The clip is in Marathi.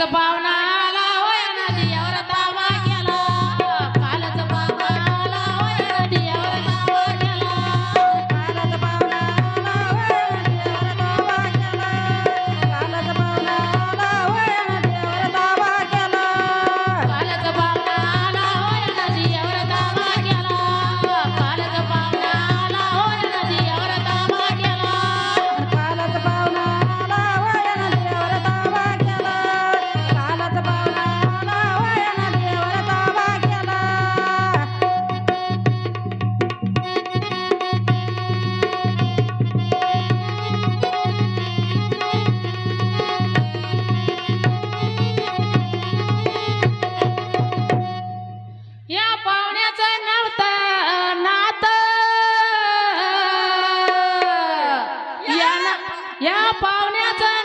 पाहुणा या पाहुण्याचा